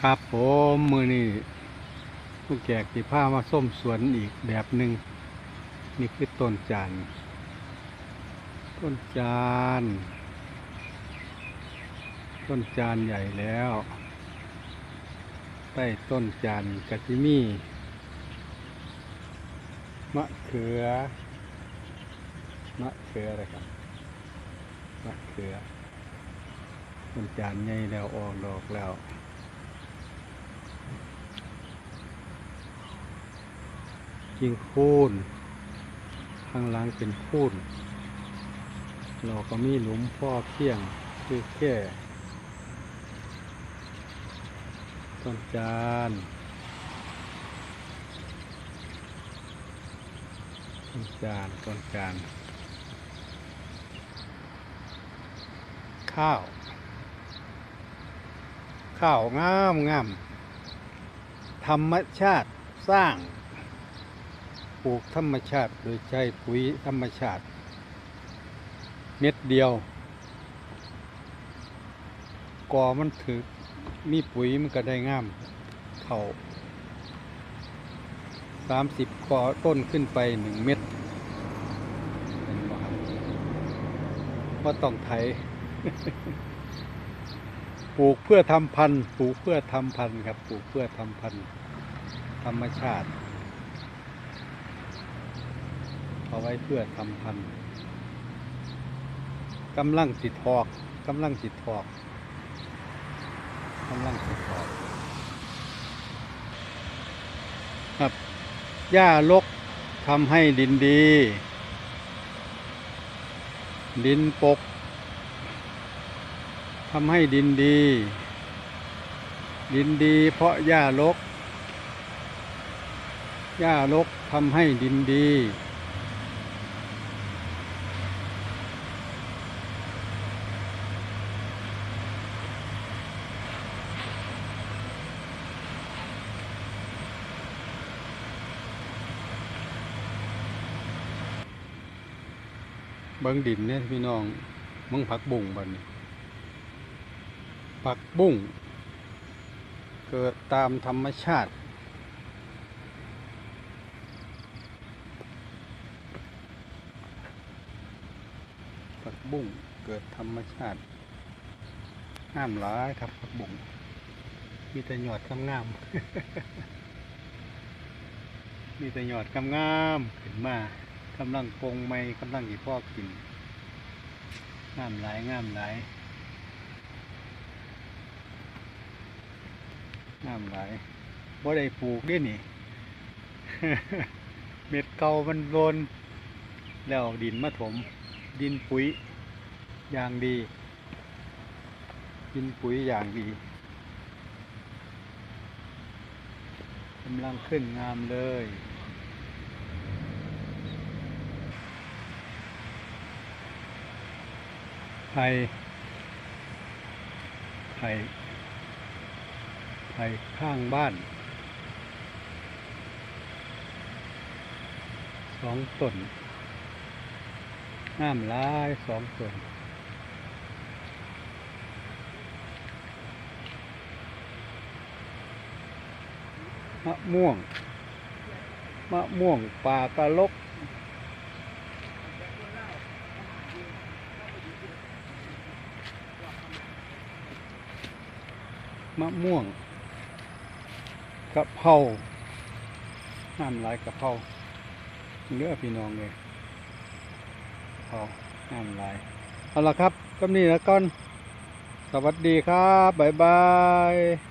ครับผมมือนี่ลูกแกกที่ผ้ามาส้มสวนอีกแบบหนึ่งนี่คือต้นจานต้นจานต้นจานใหญ่แล้ว ใต้ต้นจานกะจิมีมะเขือมะเขืออะไรครับมะเขือ ต้นจานใหญ่แล้วออกดอกแล้วกิ่งคูนข้างล่างเป็นคูนเราก็มีหลุมพ่อเพียงคือแค่ต้นจานต้นจานต้นจานข้าว ข้าวงามงามธรรมชาติสร้างปลูกธรรมชาติโดยใช้ปุ๋ยธรรมชาติ เม็ดเดียวกอมันถือมีปุ๋ยมันก็ได้งามเข่าสามสิบกอต้นขึ้นไปหนึ่งเม็ดเห็นบ่ครับก็ต้องไถ ปลูกเพื่อทำพันธุ์ปลูกเพื่อทำพันธุ์ครับปลูกเพื่อทำพันธุ์ธรรมชาติเอาไว้เพื่อทำพันธุ์กำลังสิทอกกำลังสิทอกกำลังสิทอกครับหญ้าลกทำให้ดินดี ดินปก ทำให้ดินดี ดินดีเพราะหญ้าลกหญ้าลกทำให้ดินดีเบิ้งดินเนี่ยพี่น้องมึงผักบุ้งบัดนี้ ผักบุ้ง เกิดตามธรรมชาติ ผักบุ้งเกิดธรรมชาติงามหลายครับผักบุ้งมีแต่หยอดงามงามมีแต่หยอดงามงามขึ้นมากำลังปงไม่กำลังอีพ่อกินงามหลายงามหลาย งามหลบ่ได้ปลูกด้นี่ เม็ดเก่ามันโลนแล้วดินมาถม ดินปุ๋ยอย่างดี ดินปุ๋ยอย่างดีกำลังขึ้นงามเลยไผ่ไผ่ ไผ่ข้างบ้านสองต้นน้ำลายสองต้นมะม่วง มะม่วงป่ากระลกมะม่วง กะเพราน้ำลายกะเพราเนื้อพี่น้องเลยกะเพราน้ำลายเอาละครับก็นี่แล้วก่อน สวัสดีครับ บ๊ายบาย